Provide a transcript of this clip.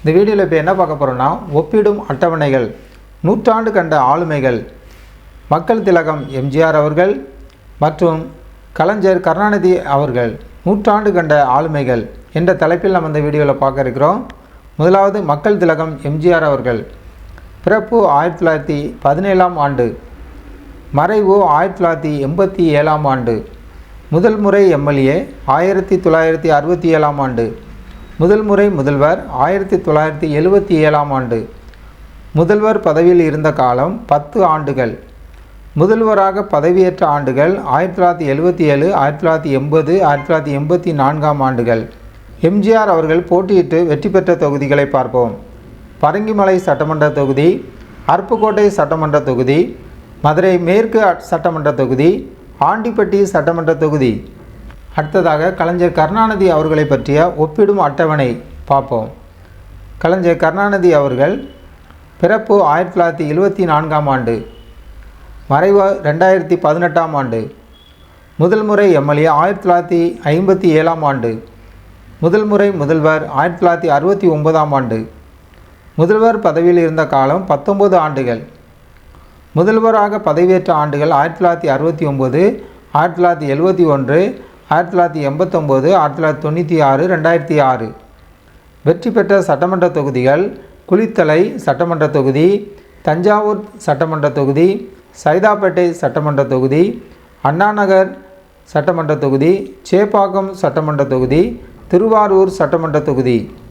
இந்த வீடியோவில் இப்போ என்ன பார்க்க போகிறோன்னா ஒப்பிடும் அட்டவணைகள் நூற்றாண்டு கண்ட ஆளுமைகள் மக்கள் திலகம் எம்ஜிஆர் அவர்கள் மற்றும் கலைஞர் கருணாநிதி அவர்கள் நூற்றாண்டு கண்ட ஆளுமைகள் என்ற தலைப்பில் நம்ம இந்த வீடியோவில் பார்க்க இருக்கிறோம். முதலாவது மக்கள் திலகம் எம்ஜிஆர் அவர்கள். பிறப்பு ஆயிரத்தி தொள்ளாயிரத்தி பதினேழாம் ஆண்டு. மறைவு ஆயிரத்தி தொள்ளாயிரத்தி எண்பத்தி ஏழாம் ஆண்டு. முதல் முறை எம்எல்ஏ ஆயிரத்தி தொள்ளாயிரத்தி அறுபத்தி ஏழாம் ஆண்டு. முதல் முறை முதல்வர் ஆயிரத்தி தொள்ளாயிரத்தி எழுபத்தி ஏழாம் ஆண்டு. முதல்வர் பதவியில் இருந்த காலம் பத்து ஆண்டுகள். முதல்வராக பதவியேற்ற ஆண்டுகள் ஆயிரத்தி தொள்ளாயிரத்தி எழுபத்தி ஏழு ஆயிரத்தி தொள்ளாயிரத்தி எண்பது ஆயிரத்தி தொள்ளாயிரத்தி எண்பத்தி நான்காம் ஆண்டுகள். எம்ஜிஆர் அவர்கள் போட்டியிட்டு வெற்றி பெற்ற தொகுதிகளை பார்ப்போம். பரங்கிமலை சட்டமன்ற தொகுதி அருப்புக்கோட்டை சட்டமன்ற தொகுதி மதுரை மேற்கு சட்டமன்ற தொகுதி ஆண்டிப்பட்டி சட்டமன்ற தொகுதி. அடுத்ததாக கலைஞர் கருணாநிதி அவர்களை பற்றிய ஒப்பிடும் அட்டவணை பார்ப்போம். கலைஞர் கருணாநிதி அவர்கள் பிறப்பு ஆயிரத்தி தொள்ளாயிரத்தி எழுபத்தி நான்காம் ஆண்டு மறைவு ரெண்டாயிரத்தி பதினெட்டாம் ஆண்டு முதல் முறை எம்எல்ஏ ஆயிரத்தி தொள்ளாயிரத்தி ஐம்பத்தி ஏழாம் ஆண்டு முதல் முறை முதல்வர் ஆயிரத்தி தொள்ளாயிரத்தி அறுபத்தி ஒன்பதாம் ஆண்டு முதல்வர் பதவியில் இருந்த காலம் பத்தொன்பது ஆண்டுகள் முதல்வராக பதவியேற்ற ஆண்டுகள் ஆயிரத்தி தொள்ளாயிரத்தி அறுபத்தி ஒம்பது ஆயிரத்தி தொள்ளாயிரத்தி எழுபத்தி ஒன்று ஆயிரத்தி தொள்ளாயிரத்தி எண்பத்தொம்போது ஆயிரத்தி தொள்ளாயிரத்தி தொண்ணூற்றி ஆறு ரெண்டாயிரத்தி ஆறு. வெற்றி பெற்ற சட்டமன்ற தொகுதிகள் குளித்தலை சட்டமன்ற தொகுதி தஞ்சாவூர் சட்டமன்ற தொகுதி சைதாப்பேட்டை சட்டமன்ற தொகுதி அண்ணாநகர் சட்டமன்ற தொகுதி சேப்பாக்கம் சட்டமன்ற தொகுதி திருவாரூர் சட்டமன்ற தொகுதி.